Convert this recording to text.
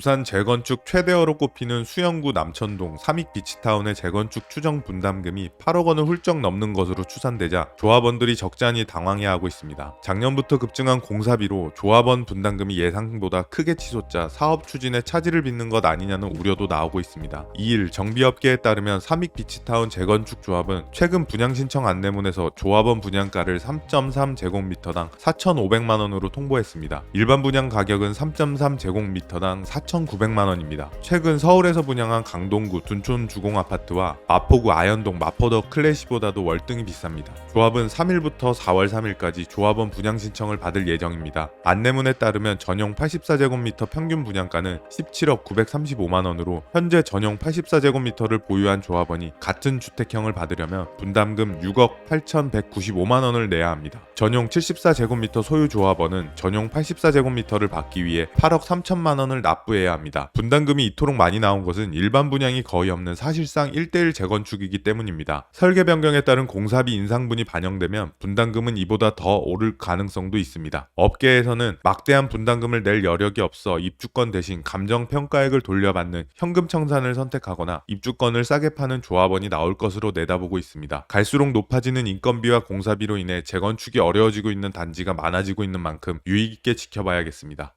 부산 재건축 최대어로 꼽히는 수영구 남천동 삼익 비치타운의 재건축 추정 분담금이 8억 원을 훌쩍 넘는 것으로 추산되자 조합원들이 적잖이 당황해하고 있습니다. 작년부터 급증한 공사비로 조합원 분담금이 예상보다 크게 치솟자 사업 추진에 차질을 빚는 것 아니냐는 우려도 나오고 있습니다. 2일 정비업계에 따르면 삼익 비치타운 재건축 조합은 최근 분양 신청 안내문에서 조합원 분양가를 3.3 제곱미터당 4,500만 원으로 통보했습니다. 일반 분양 가격은 3.3 제곱미터당 4,900만 원입니다. 최근 서울에서 분양한 강동구 둔촌 주공 아파트와 마포구 아현동 마포더 클래시보다도 월등히 비쌉니다. 조합은 3일부터 4월 3일까지 조합원 분양 신청을 받을 예정입니다. 안내문에 따르면 전용 84제곱미터 평균 분양가는 17억 935만 원으로 현재 전용 84제곱미터를 보유한 조합원이 같은 주택형을 받으려면 분담금 6억 8,195만 원을 내야 합니다. 전용 74제곱미터 소유 조합원은 전용 84제곱미터를 받기 위해 8억 3천만 원을 납부 해야 합니다. 분담금이 이토록 많이 나온 것은 일반 분양이 거의 없는 사실상 1대1 재건축이기 때문입니다. 설계 변경에 따른 공사비 인상분이 반영되면 분담금은 이보다 더 오를 가능성도 있습니다. 업계에서는 막대한 분담금을 낼 여력이 없어 입주권 대신 감정 평가액을 돌려받는 현금 청산을 선택하거나 입주권을 싸게 파는 조합원이 나올 것으로 내다보고 있습니다. 갈수록 높아지는 인건비와 공사비로 인해 재건축이 어려워지고 있는 단지가 많아지고 있는 만큼 유의 있게 지켜봐야겠습니다.